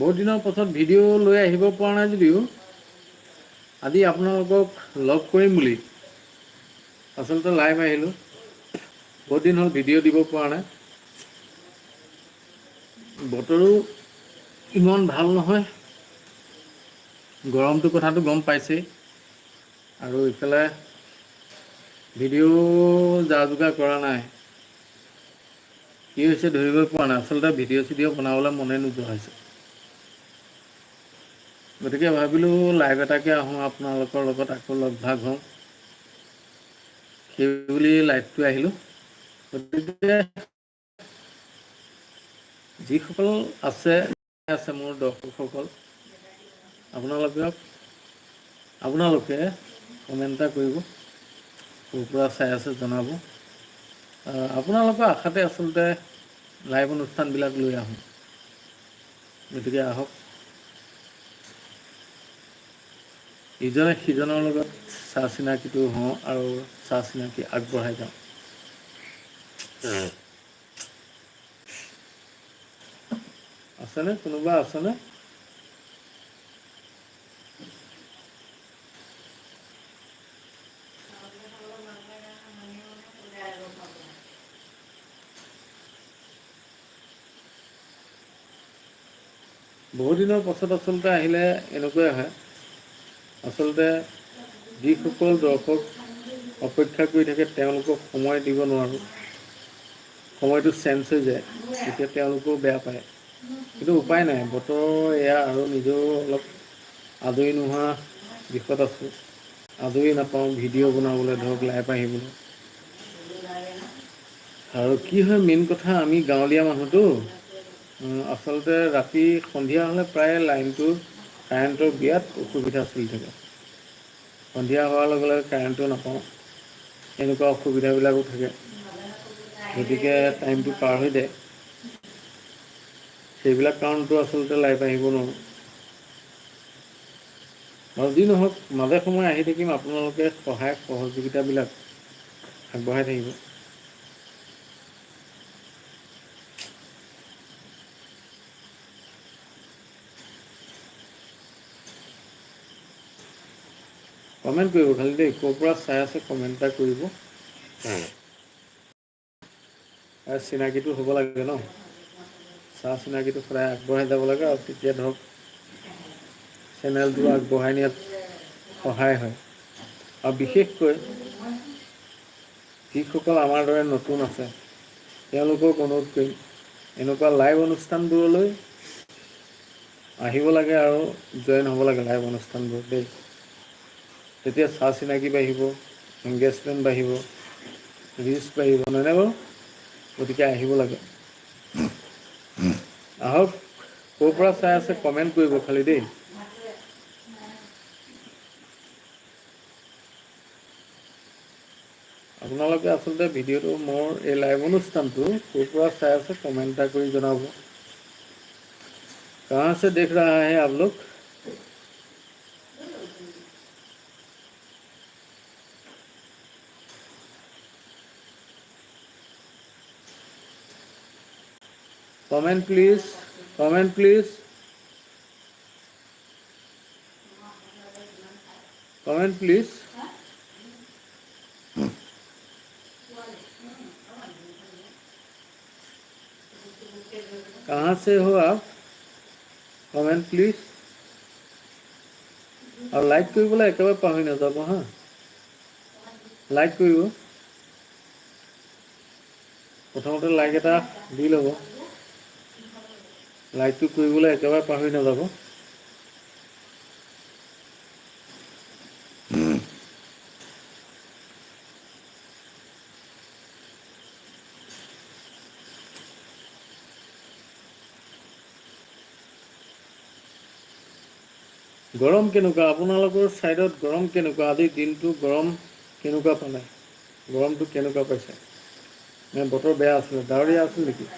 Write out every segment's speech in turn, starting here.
বহুত দিনৰ পাছত ভিডিঅ' লৈ আহিব পৰা নাই যদিও, আজি আপোনালোকক লগ কৰিম বুলি। আচলতে লাইভ আহিলোঁ। বহুত দিন হ'ল ভিডিঅ' দিব পৰা নাই। বতৰো ইমান ভালো নহয়। গৰমটো কথাটো গম পাইছেই। আৰু ইফালে ভিডিঅ' যা যোগাৰ কৰা নাই। কি হৈছে ধৰিবই পৰা নাই। আচলতে ভিডিঅ' চিডিঅ' বনাবলৈ মনে নোযোৱা হৈছে। গতিকে ভাবিলোঁ লাইভ এটাকে আহোঁ, আপোনালোকৰ লগত আকৌ লগ ভাগ হওঁ। সেইবুলি লাইভটো আহিলোঁ। গতিকে যিসকল আছে আছে মোৰ দৰ্শকসকল, আপোনালোকক, আপোনালোকে কমেণ্ট এটা কৰিব। ক'ৰ পৰা চাই আছে, জনাব। আপোনালোকৰ আশাতে আচলতে লাইভ অনুষ্ঠানবিলাক লৈ আহোঁ। গতিকে আহক। ইজনে সিজনৰ লগত চা চিনাকিটো হওঁ আৰু চা চিনাকি আগবঢ়াই যাওঁ। আছেনে? কোনোবা আছেনে? বহু দিনৰ পাছত আচলতে আহিলে এনেকুৱাই হয়। আচলতে যিসকল দৰ্শক অপেক্ষা কৰি থাকে, তেওঁলোকক সময় দিব নোৱাৰোঁ। সময়টো চেঞ্জ হৈ যায়, তেতিয়া তেওঁলোকেও বেয়া পায়। কিন্তু উপায় নাই, বতৰ এয়া আৰু নিজেও অলপ আজৰি নোহোৱা দিশত আছোঁ। আজৰি নাপাওঁ, ভিডিঅ' বনাবলৈ ধৰক, লাইভ আহিবলৈ। আৰু কি হয়, মেইন কথা, আমি গাঁৱলীয়া মানুহতো আচলতে ৰাতি সন্ধিয়া হ'লে প্ৰায় লাইনটো কাৰেণ্টৰ বিৰাট অসুবিধা চলি থাকে সন্ধিয়া হোৱাৰ লগে লগে কাৰেণ্টটো নাপাওঁ। এনেকুৱা অসুবিধাবিলাকো থাকে। গতিকে টাইমটো পাৰ হৈ যায়। সেইবিলাক কাৰণতো আচলতে লাইভ আহিব নোৱাৰোঁ। আৰু যি নহওক, মাজে সময়ে আহি থাকিম। আপোনালোকে সহায় সহযোগিতাবিলাক আগবঢ়াই থাকিব। কমেণ্ট কৰিব খালি দেই ক'ৰ পৰা চাই আছে কমেণ্ট এটা কৰিব। আৰু চিনাকিটো হ'ব লাগে ন? চাহ চিনাকিটো সদায় আগবঢ়াই যাব লাগে আৰু তেতিয়া ধৰক চেনেলটো আগবঢ়াই নিয়াত সহায় হয়। আৰু বিশেষকৈ যিসকল আমাৰ দৰে নতুন আছে তেওঁলোকক অনুৰোধ কৰিম এনেকুৱা লাইভ অনুষ্ঠানবোৰলৈ আহিব লাগে আৰু জইন হ'ব লাগে লাইভ অনুষ্ঠানবোৰ দেই। তেতিয়া চা চিনাকি বাঢ়িব এংগেজমেণ্ট বাঢ়িব ৰিচ বাঢ়িব নহয়নে বাৰু গতিকে আহিব লাগে আহক ক'ৰ পৰা চাই আছে কমেণ্ট কৰিব খালি দেই আপোনালোকে আচলতে ভিডিঅ'টো মোৰ এই লাইভ অনুষ্ঠানটো ক'ৰ পৰা চাই আছে কমেণ্ট এটা কৰি জনাব कहाँ से देख रहा है आप लोग comment please comment please comment please कहाँ से हो आप কমেণ্ট প্লিজ আৰু লাইক কৰিবলৈ একেবাৰে পাহৰি নাযাব হা লাইক কৰিব প্ৰথমতে লাইক এটা দি ল'ব লাইকটো কৰিবলৈ একেবাৰে পাহৰি নাযাব। গৰম কেনেকুৱা? আপোনালোকৰ ছাইডত গৰম কেনেকুৱা? আজিৰ দিনটো গৰম কেনেকুৱা পালে? গৰমটো কেনেকুৱা পাইছে? বতৰ বেয়া আছিলে? ডাৱৰীয়া আছিল নেকি?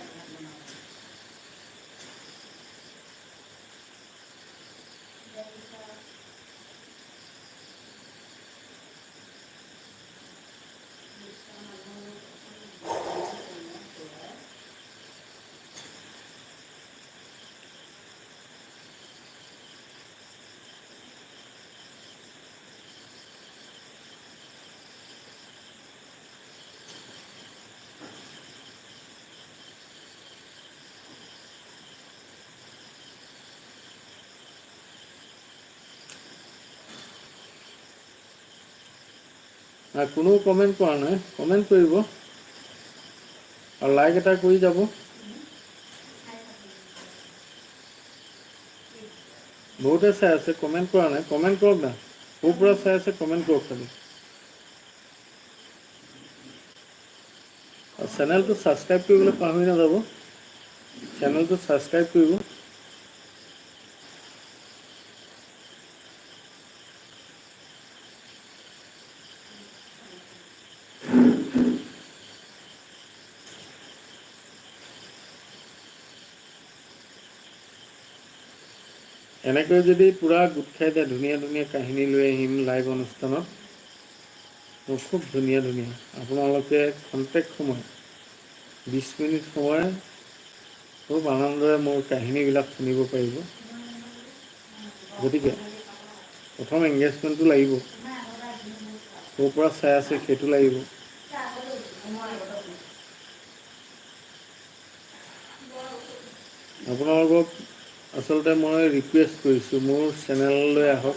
আৰু কোনো কমেণ্ট কৰা নাই কমেণ্ট কৰিব আৰু লাইক এটা কৰি যাব। বহুতে চাই আছে কমেণ্ট কৰা নাই কমেণ্ট কৰক না। ক'ৰ পৰা চাই আছে কমেণ্ট কৰক খালি। আৰু চেনেলটো ছাবস্ক্ৰাইব কৰিবলৈ পাহৰি নাযাব চেনেলটো ছাবস্ক্ৰাইব কৰিব এনেকৈ যদি পূৰা গোট খাই দিয়ে, ধুনীয়া ধুনীয়া কাহিনী লৈ আহিম লাইভ অনুষ্ঠানত খুব ধুনীয়া ধুনীয়া। আপোনালোকে খন্তেক সময় বিছ মিনিট সময়, খুব আনন্দৰে মোৰ কাহিনীবিলাক শুনিব পাৰিব। গতিকে, প্ৰথম এংগেজমেণ্টটো লাগিব। ক'ৰ পৰা চাই আছে, সেইটো লাগিব। আপোনালোকক আচলতে মই ৰিকুৱেষ্ট কৰিছোঁ মোৰ চেনেললৈ আহক।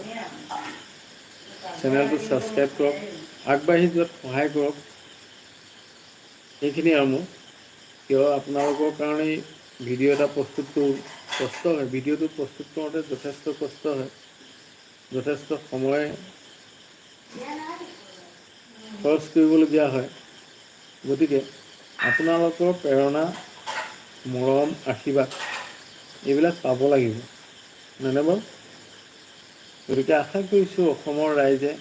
চেনেলটো ছাবস্ক্ৰাইব কৰক আগবাঢ়ি যোৱাত সহায় কৰক। সেইখিনি আৰু মোৰ। কিয় আপোনালোকৰ কাৰণেই ভিডিঅ' এটা প্ৰস্তুত কৰোঁ কষ্ট হয়। ভিডিঅ'টো প্ৰস্তুত কৰোঁতে যথেষ্ট কষ্ট হয়। যথেষ্ট সময় খৰচ কৰিবলগীয়া হয়। গতিকে আপোনালোকৰ প্ৰেৰণা মৰম আশীৰ্বাদ। এইবিলাক পাব লাগিব। নহ'লে বাৰু, গতিকে আশা কৰিছোঁ অসমৰ ৰাইজে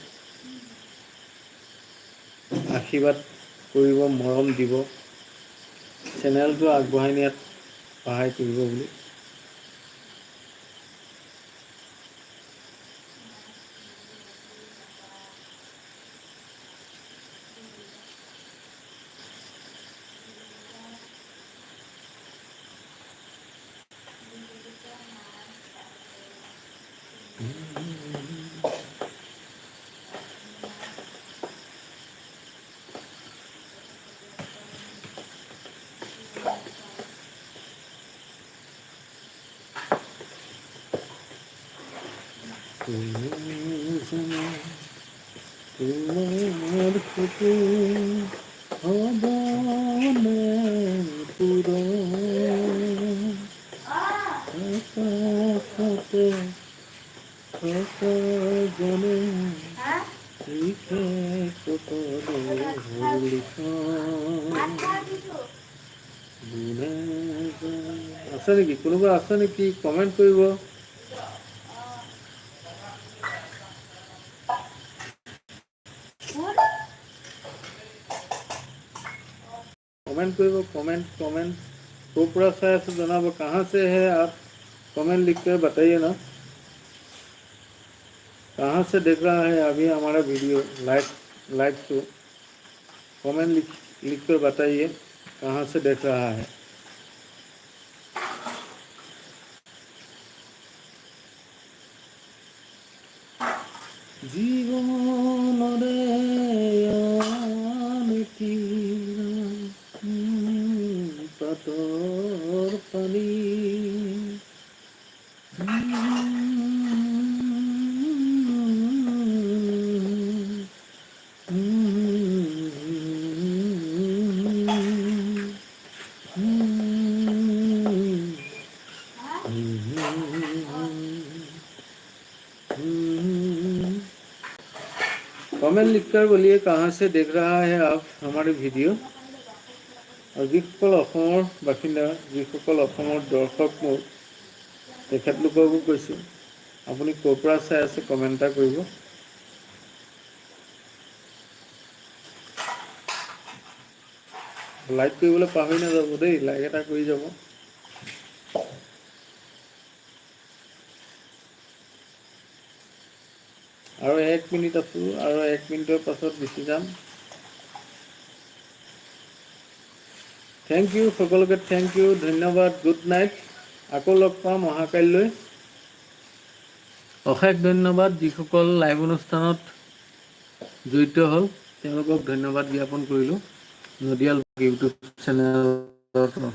আশীৰ্বাদ কৰিব, মৰম দিব, চেনেলটো আগবঢ়াই নিয়াত সহায় কৰিব বুলি। তোমার আকাশতে থাকা জনে লিখে কতরে আছে নেকি কোনোবা আছে নেকি কমেণ্ট কৰিব कमेंट करो कमेंट कमेंट कोपरा से ऐसे जनाब कहाँ से है आप कमेंट लिख कर बताइए ना कहाँ से देख रहा है अभी हमारा video live live show comment लिख लिख कर बताइए कहाँ से देख रहा है জীবনরে कमेंट लिखकर बोलिए कहाँ से देख रहा है आप हमारे वीडियो আৰু যিসকল অসমৰ বাসিন্দা যিসকল অসমৰ দৰ্শক মোৰ তেখেতলোককো কৈছোঁ আপুনি ক'ৰ পৰা চাই আছে কমেণ্ট এটা কৰিব লাইক কৰিবলৈ পাহৰি নাযাব দেই লাইক এটা কৰি যাব আৰু এক মিনিট আছোঁ, আৰু এক মিনিটৰ পাছত গুচি যাম। থেংক ইউ সকলোকে থেংক ইউ ধন্যবাদ গুড নাইট আকৌ লগ পাম অহাকাইলৈ। অশেষ ধন্যবাদ, যিসকল লাইভ অনুষ্ঠানত জড়িত হ'ল, তেওঁলোকক ধন্যবাদ জ্ঞাপন কৰিলোঁ। নদিয়াল ইউটিউব চেনেলৰ তৰফৰ